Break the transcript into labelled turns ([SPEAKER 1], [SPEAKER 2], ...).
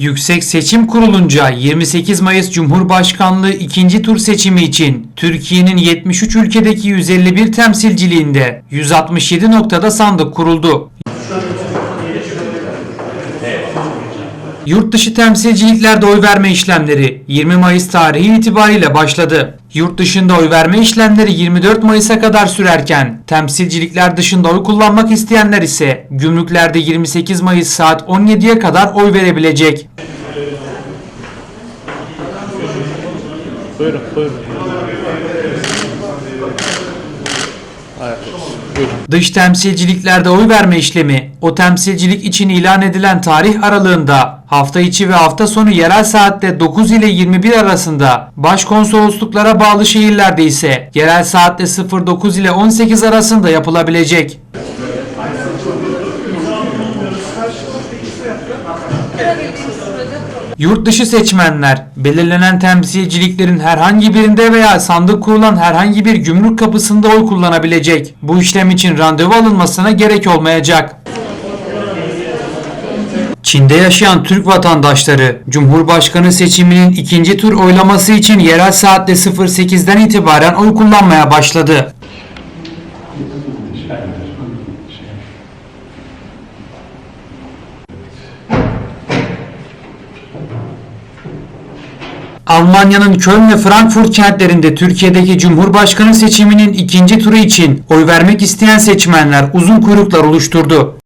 [SPEAKER 1] Yüksek Seçim Kurulunca 28 Mayıs Cumhurbaşkanlığı ikinci tur seçimi için Türkiye'nin 73 ülkedeki 151 temsilciliğinde 167 noktada sandık kuruldu. Yurt dışı temsilciliklerde oy verme işlemleri 20 Mayıs tarihi itibariyle başladı. Yurt dışında oy verme işlemleri 24 Mayıs'a kadar sürerken temsilcilikler dışında oy kullanmak isteyenler ise gümrüklerde 28 Mayıs saat 17'ye kadar oy verebilecek.
[SPEAKER 2] Buyurun, buyurun.
[SPEAKER 1] Dış temsilciliklerde oy verme işlemi o temsilcilik için ilan edilen tarih aralığında hafta içi ve hafta sonu yerel saatte 9 ile 21 arasında başkonsolosluklara bağlı şehirlerde ise yerel saatte 09 ile 18 arasında yapılabilecek. Yurt dışı seçmenler belirlenen temsilciliklerin herhangi birinde veya sandık kurulan herhangi bir gümrük kapısında oy kullanabilecek. Bu işlem için randevu alınmasına gerek olmayacak. Çin'de yaşayan Türk vatandaşları Cumhurbaşkanı seçiminin ikinci tur oylaması için yerel saatte 08'den itibaren oy kullanmaya başladı. Almanya'nın Köln ve Frankfurt kentlerinde Türkiye'deki Cumhurbaşkanı seçiminin ikinci turu için oy vermek isteyen seçmenler uzun kuyruklar oluşturdu.